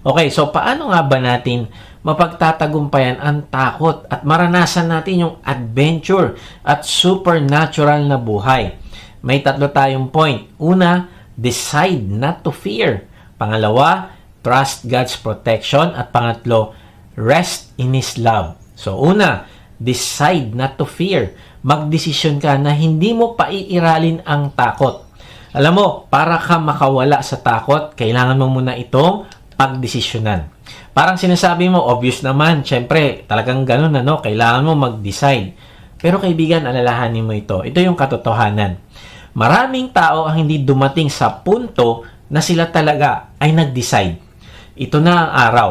Okay, so paano nga ba natin mapagtatagumpayan ang takot at maranasan natin yung adventure at supernatural na buhay? May tatlo tayong point. Una, decide not to fear. Pangalawa, trust God's protection. At pangatlo, rest in His love. So una, decide not to fear. Magdesisyon ka na hindi mo paiiralin ang takot. Alam mo, para ka makawala sa takot, kailangan mo muna itong pagdesisyonan. Parang sinasabi mo, obvious naman, syempre, talagang ganun ano, kailangan mo mag-decide. Pero kaibigan, alalahanin mo ito. Ito yung katotohanan. Maraming tao ang hindi dumating sa punto na sila talaga ay nag-decide. Ito na ang araw.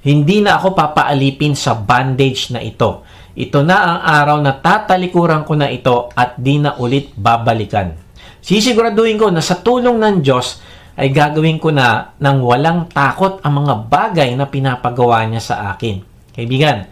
Hindi na ako papaalipin sa bandage na ito. Ito na ang araw na tatalikuran ko na ito at di na ulit babalikan. Sisiguraduhin ko na sa tulong ng Diyos ay gagawin ko na ng walang takot ang mga bagay na pinapagawa niya sa akin. Kaibigan,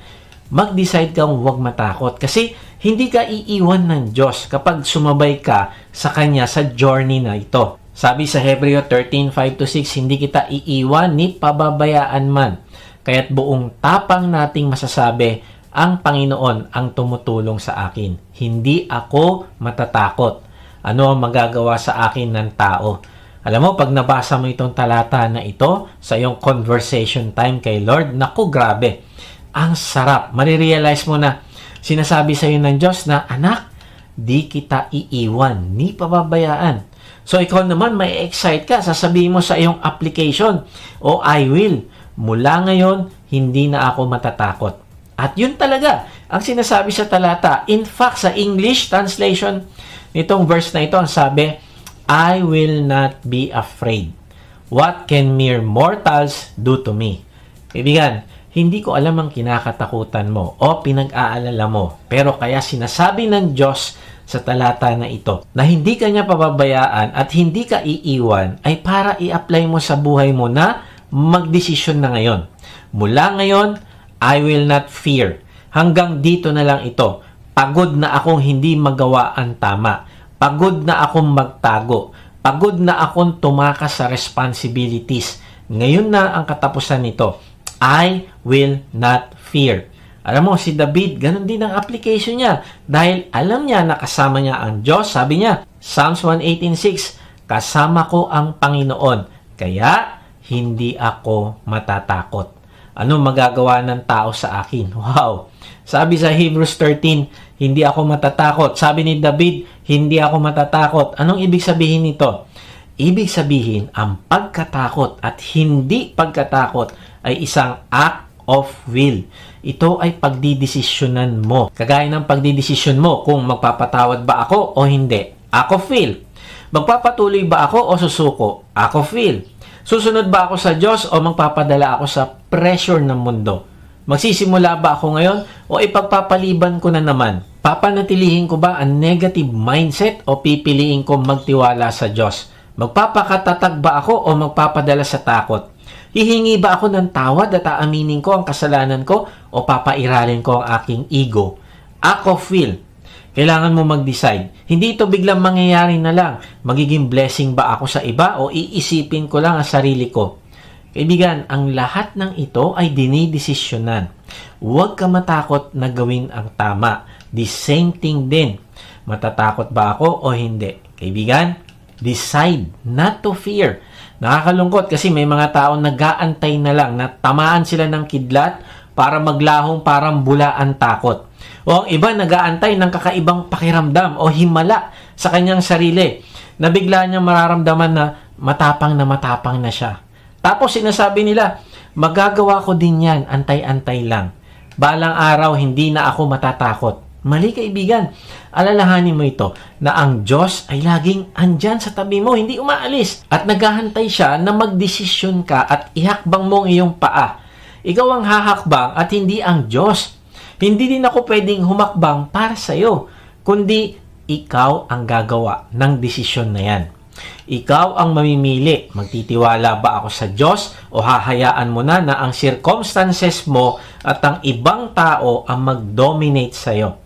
mag-decide kang huwag matakot kasi hindi ka iiwan ng Diyos kapag sumabay ka sa Kanya sa journey na ito. Sabi sa Hebreo 13:5-6, hindi kita iiwan ni pababayaan man. Kaya't buong tapang nating masasabi, ang Panginoon ang tumutulong sa akin. Hindi ako matatakot. Ano ang magagawa sa akin ng tao? Alam mo, pag nabasa mo itong talata na ito sa iyong conversation time kay Lord, naku, grabe. Ang sarap. Marirealize mo na sinasabi sa iyo ng Diyos na, Anak, di kita iiwan, ni pababayaan. So, ikaw naman may excite ka. Sasabihin mo sa iyong application, o I will. Mula ngayon, hindi na ako matatakot. At yun talaga ang sinasabi sa talata. In fact, sa English translation nitong verse na ito, ang sabi, I will not be afraid. What can mere mortals do to me? Kaibigan, hindi ko alam ang kinakatakutan mo o pinag-aalala mo. Pero kaya sinasabi ng Diyos sa talata na ito na hindi ka niya pababayaan at hindi ka iiwan ay para i-apply mo sa buhay mo na magdesisyon na ngayon. Mula ngayon, I will not fear. Hanggang dito na lang ito. Pagod na akong hindi magawa ang tama. Pagod na akong magtago. Pagod na akong tumakas sa responsibilities. Ngayon na ang katapusan nito. I will not fear. Alam mo, si David, ganun din ang application niya. Dahil alam niya na kasama niya ang Diyos. Sabi niya, Psalms 118.6, Kasama ko ang Panginoon, kaya hindi ako matatakot. Ano magagawa ng tao sa akin? Wow! Sabi sa Hebrews 13, hindi ako matatakot. Sabi ni David, hindi ako matatakot. Anong ibig sabihin nito? Ibig sabihin, ang pagkatakot at hindi pagkatakot ay isang act of will. Ito ay pagdidesisyonan mo. Kagaya ng pagdidesisyon mo kung magpapatawad ba ako o hindi. Ako feel. Magpapatuloy ba ako o susuko? Ako feel. Susunod ba ako sa Diyos o magpapadala ako sa pressure ng mundo? Magsisimula ba ako ngayon o ipagpapaliban ko na naman? Papanatilihin ko ba ang negative mindset o pipiliin ko magtiwala sa Diyos? Magpapakatatag ba ako o magpapadala sa takot? Hihingi ba ako ng tawad at aaminin ko ang kasalanan ko o papairalin ko ang aking ego? Ako feel. Kailangan mo mag-decide. Hindi ito biglang mangyayari na lang. Magiging blessing ba ako sa iba o iisipin ko lang ang sarili ko? Kaibigan, ang lahat ng ito ay dinidesisyonan. Huwag ka matakot na gawin ang tama. The same thing din. Matatakot ba ako o hindi? Kaibigan, decide not to fear. Nakakalungkot kasi may mga tao nag-aantay na lang na tamaan sila ng kidlat para maglahong parang bula ang takot. O ang iba nag-aantay ng kakaibang pakiramdam o himala sa kanyang sarili na bigla niyang mararamdaman na matapang na matapang na siya. Tapos sinasabi nila, magagawa ko din yan, antay-antay lang. Balang araw, hindi na ako matatakot. Mali kaibigan, alalahanin mo ito na ang Diyos ay laging andyan sa tabi mo, hindi umaalis. At naghahantay siya na magdesisyon ka at ihakbang mo ang iyong paa. Ikaw ang hahakbang at hindi ang Diyos. Hindi din ako pwedeng humakbang para sa iyo, kundi ikaw ang gagawa ng desisyon na yan. Ikaw ang mamimili. Magtitiwala ba ako sa Diyos o hahayaan mo na na ang circumstances mo at ang ibang tao ang mag-dominate sa iyo?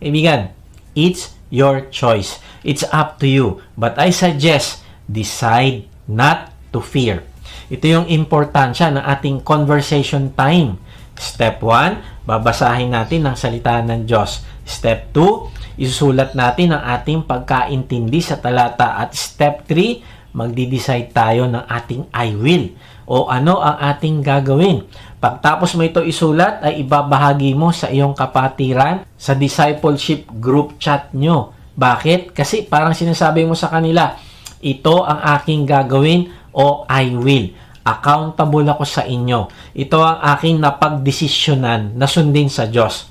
Kaibigan, it's your choice. It's up to you. But I suggest, decide not to fear. Ito yung importansya ng ating conversation time. Step 1, babasahin natin ang salita ng Diyos. Step 2, isusulat natin ang ating pagkaintindi sa talata. At step 3, magdi-decide tayo ng ating I will o ano ang ating gagawin. Pagtapos mo ito isulat ay ibabahagi mo sa iyong kapatiran sa discipleship group chat nyo. Bakit? Kasi parang sinasabi mo sa kanila, ito ang aking gagawin o I will. Accountable ako sa inyo. Ito ang aking napagdesisyonan na sundin sa Diyos.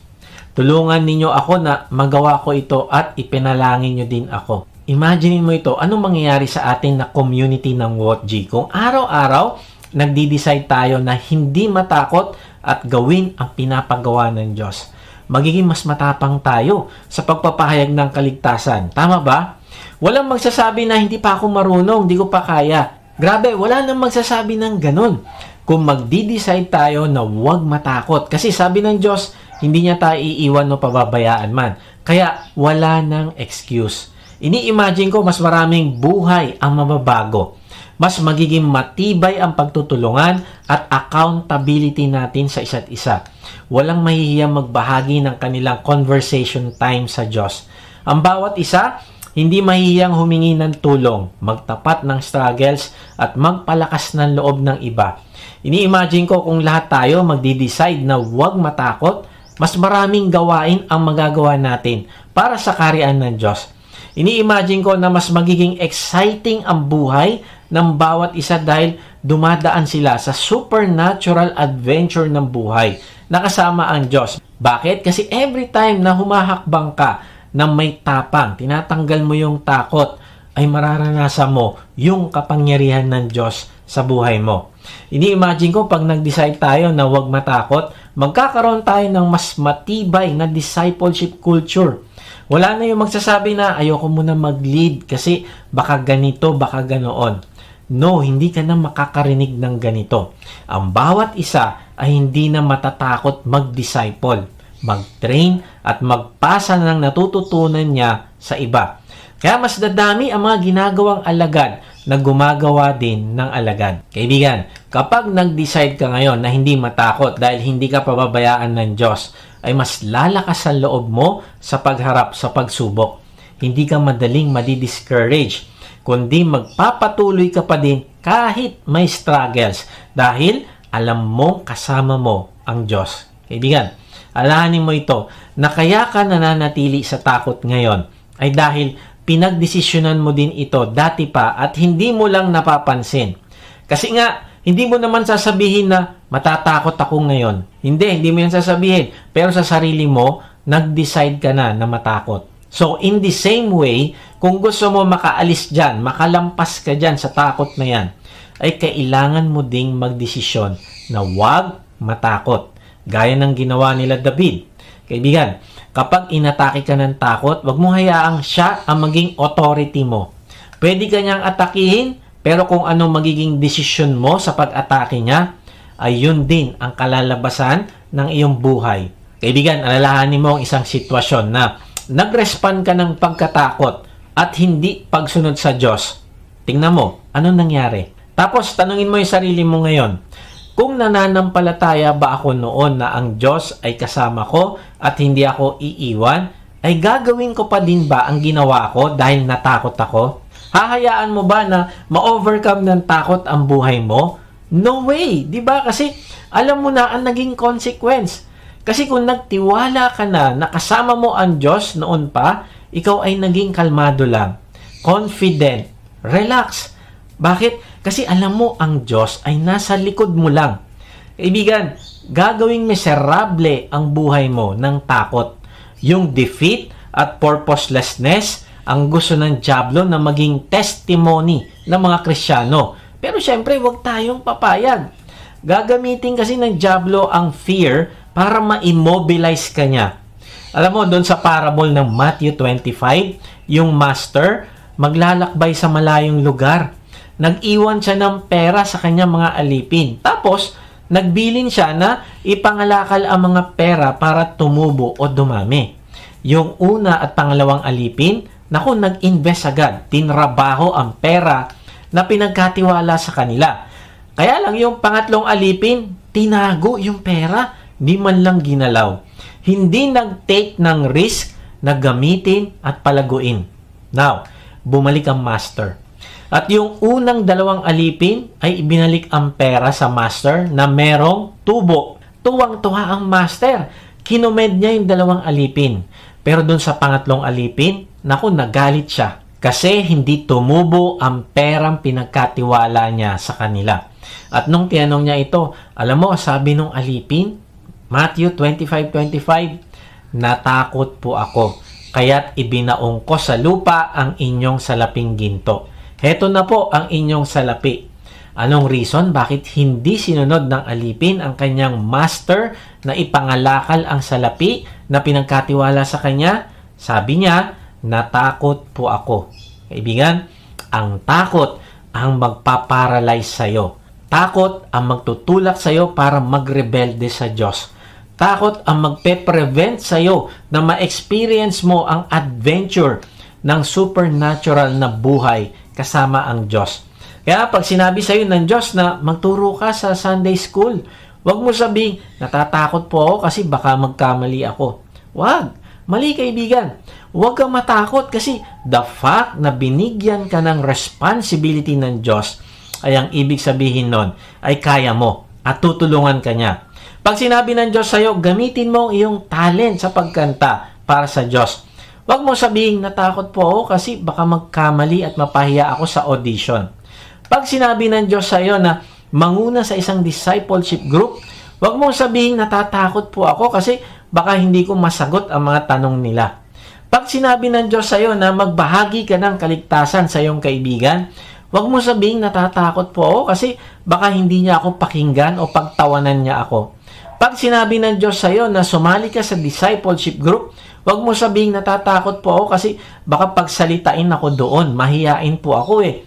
Tulungan ninyo ako na magawa ko ito at ipinalangin nyo din ako. Imagine mo ito, anong mangyayari sa atin na community ng WOTG kung araw-araw nagdi-decide tayo na hindi matakot at gawin ang pinapagawa ng Diyos. Magiging mas matapang tayo sa pagpapahayag ng kaligtasan. Tama ba? Walang magsasabi na hindi pa ako marunong, hindi ko pa kaya. Grabe, wala nang magsasabi ng ganun. Kung magdi-decide tayo na huwag matakot. Kasi sabi ng Diyos, hindi niya tayo iiwan o pababayaan man. Kaya wala nang excuse. Ini-imagine ko mas maraming buhay ang mababago. Mas magiging matibay ang pagtutulungan at accountability natin sa isa't isa. Walang mahihiyang magbahagi ng kanilang conversation time sa Diyos. Ang bawat isa, hindi mahihiyang humingi ng tulong, magtapat ng struggles at magpalakas ng loob ng iba. Ini-imagine ko kung lahat tayo magdi-decide na huwag matakot, mas maraming gawain ang magagawa natin para sa karian ng Diyos. Ini-imagine ko na mas magiging exciting ang buhay ng bawat isa dahil dumadaan sila sa supernatural adventure ng buhay na kasama ang Diyos. Bakit? Kasi every time na humahakbang ka na may tapang, tinatanggal mo yung takot, ay mararanasan mo yung kapangyarihan ng Diyos sa buhay mo. Ini-imagine ko pag nag-decide tayo na huwag matakot, magkakaroon tayo ng mas matibay na discipleship culture. Wala na yung magsasabi na ayoko muna mag-lead kasi baka ganito, baka ganoon. No, hindi ka na makakarinig ng ganito. Ang bawat isa ay hindi na matatakot mag-disciple, mag-train at magpasa ng natututunan niya sa iba. Kaya mas dadami ang mga ginagawang alagad na gumagawa din ng alagad. Kaibigan, kapag nag-decide ka ngayon na hindi matakot dahil hindi ka pababayaan ng Diyos, ay mas lalakas ang loob mo sa pagharap sa pagsubok. Hindi ka madaling madi-discourage, kundi magpapatuloy ka pa din kahit may struggles dahil alam mo kasama mo ang Diyos. Kaibigan, alahanin mo ito na kaya ka nananatili sa takot ngayon ay dahil pinagdesisyonan mo din ito dati pa at hindi mo lang napapansin. Kasi nga, hindi mo naman sasabihin na matatakot ako ngayon. Hindi, hindi mo yan sasabihin. Pero sa sarili mo, nag-decide ka na na matakot. So, in the same way, kung gusto mo makaalis dyan, makalampas ka dyan sa takot na yan, ay kailangan mo ding magdesisyon na wag matakot. Gaya ng ginawa nila David. Kaibigan, kapag inatake ka ng takot, wag mo hayaang siya ang maging authority mo. Pwede ka niyang atakihin, pero kung ano magiging desisyon mo sa pag-atake niya, ay yun din ang kalalabasan ng iyong buhay. Kaibigan, alalahanin mo ang isang sitwasyon na nag-respond ka ng pagkatakot at hindi pagsunod sa Diyos. Tingnan mo, anong nangyari? Tapos, tanungin mo yung sarili mo ngayon, kung nananampalataya ba ako noon na ang Diyos ay kasama ko at hindi ako iiwan, ay gagawin ko pa din ba ang ginawa ko dahil natakot ako? Hahayaan mo ba na ma-overcome ng takot ang buhay mo? No way, ba? Kasi alam mo na ang naging consequence. Kasi kung nagtiwala ka na nakasama mo ang Diyos noon pa, ikaw ay naging kalmado lang, confident, relax. Bakit? Kasi alam mo ang Diyos ay nasa likod mo lang. Kaibigan, gagawing miserable ang buhay mo ng takot. Yung defeat at purposelessness ang gusto ng Diablo na maging testimony ng mga Krisyano. Pero syempre, huwag tayong papayag. Gagamitin kasi ng Diablo ang fear para ma-immobilize ka niya. Alam mo, doon sa parable ng Matthew 25, yung master maglalakbay sa malayong lugar. Nag-iwan siya ng pera sa kanyang mga alipin. Tapos, nagbilin siya na ipangalakal ang mga pera para tumubo o dumami. Yung una at pangalawang alipin, naku, nag-invest agad. Tinrabaho ang pera na pinagkatiwala sa kanila. Kaya lang yung pangatlong alipin, tinago yung pera, di man lang ginalaw. Hindi nag-take ng risk na gamitin at palaguin. Now, bumalik ang master. At yung unang dalawang alipin ay ibinalik ang pera sa master na merong tubo. Tuwang-tuwa ang master. Kinomed niya yung dalawang alipin. Pero dun sa pangatlong alipin, naku, nagalit siya. Kasi hindi tumubo ang perang pinagkatiwala niya sa kanila. At nung tinanong niya ito, alam mo, sabi nung alipin, Matthew 25.25, Natakot po ako, kaya't ibinaong ko sa lupa ang inyong salaping ginto. Heto na po ang inyong salapi. Anong reason bakit hindi sinunod ng alipin ang kanyang master na ipangalakal ang salapi na pinagkatiwala sa kanya? Sabi niya, natakot po ako. Kaibigan, ang takot ang magpaparalyze sa'yo. Takot ang magtutulak sa'yo para magrebelde sa Diyos. Takot ang magpe-prevent sa'yo na ma-experience mo ang adventure ng supernatural na buhay kasama ang Diyos. Kaya pag sinabi sa'yo ng Diyos na magturo ka sa Sunday School, huwag mo sabihin, natatakot po ako kasi baka magkamali ako. Wag. Mali kaibigan. Huwag kang matakot kasi the fact na binigyan ka ng responsibility ng Diyos ay ang ibig sabihin nun ay kaya mo at tutulungan ka niya. Pag sinabi ng Diyos sa'yo, gamitin mo ang iyong talent sa pagkanta para sa Diyos. Huwag mo sabihin, natakot po ako kasi baka magkamali at mapahiya ako sa audition. Pag sinabi ng Diyos sa iyo na manguna sa isang discipleship group, huwag mong sabihin natatakot po ako kasi baka hindi ko masagot ang mga tanong nila. Pag sinabi ng Diyos sa iyo na magbahagi ka ng kaligtasan sa iyong kaibigan, huwag mo sabihin natatakot po ako kasi baka hindi niya ako pakinggan o pagtawanan niya ako. Pag sinabi ng Diyos sa iyo na sumali ka sa discipleship group, huwag mo sabihin natatakot po ako kasi baka pagsalitain ako doon, mahiyain po ako eh.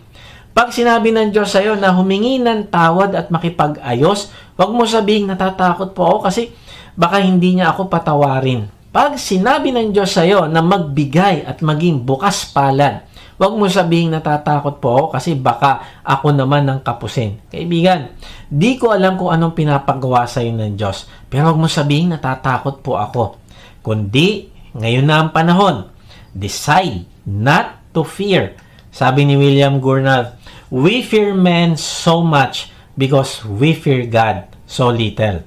Pag sinabi ng Diyos sa iyo na humingi ng tawad at makipag-ayos, huwag mo sabihin natatakot po ako kasi baka hindi niya ako patawarin. Pag sinabi ng Diyos sa iyo na magbigay at maging bukas palad, huwag mo sabihin natatakot po ako kasi baka ako naman ang kapusin. Kaibigan, di ko alam kung anong pinapagawa sa iyo ng Diyos, pero huwag mo sabihin natatakot po ako. Kundi, ngayon na ang panahon, decide not to fear. Sabi ni William Gurnall, we fear men so much because we fear God so little.